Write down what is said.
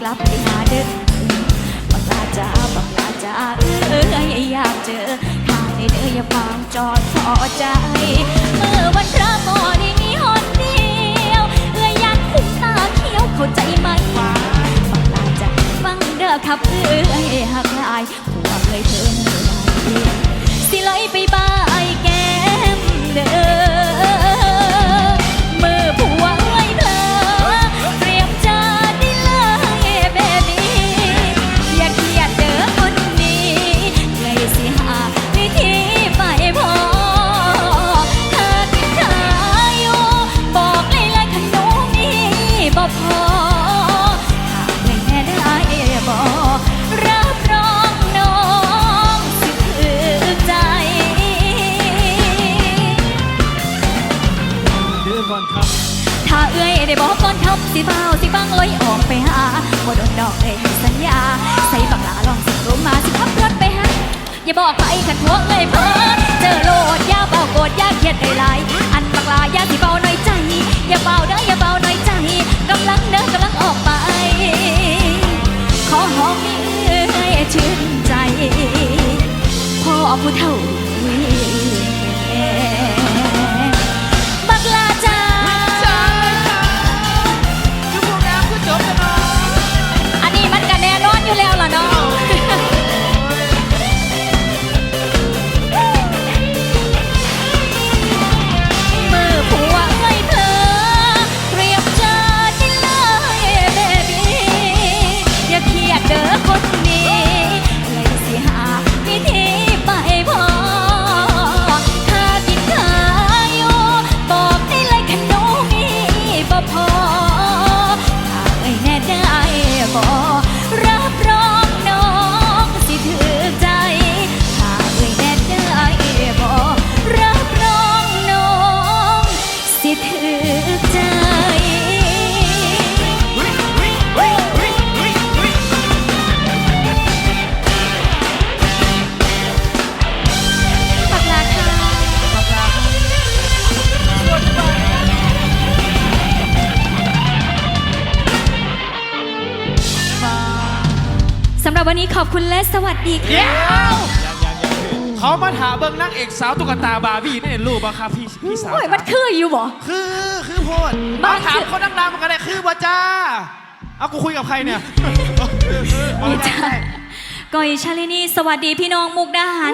กลับไปหาเด้อบังลาจ้าบังลาจ้าเออยอยากเจอทางในเด้ออย่าฟางจอดพอใจ เมื่อวันพระบ่ได้มีหนเดียวเอ้อยากคุ้มตาเขียวเข้าใจไหมว่าบังลาจ้าฟังเด้อครับเอ้ยหักลายหัวเลยเธอเหนื่อยสิเลยไปบ้า ได้บอกก่อนทำสิเบาสิบังลอยออกไปหาบ่โดนดอกเลยสัญญา ใส่บังลาลองสิรู้มาสิขับรถไปหาอย่าบอกไปขันหัวเอ้ยเพิ่นเจอโลดยาเบาโกรธยาเครียดไหลายอันบังลายาสิเบาหน่อยใจ อย่าเบาเด้ออย่าเบาหน่อยใจกำลังเดินกำลังออกไป ขอหอมนี่เอ้ยชื่นใจพ่อผู้เฒ่า ใจ ปักหลาค่ะสำหรับวันนี้ขอบคุณและสวัสดีค่ะ เดี๋ยว เขามาถามเบิ้งนางเอกสาวตุ๊กตาบาร์บี้นี่รู้ป่ะครับพี่พี่สาวโอ้ยมันคืออยู่บ่คือคือโพดบ้ามาถามคนดังๆมันกันเลยคือบ่จ้าเอากูคุยกับใครเนี่ยนี่จ้ะก้อยชาลินีสวัสดีพี่น้องมุกดาหาร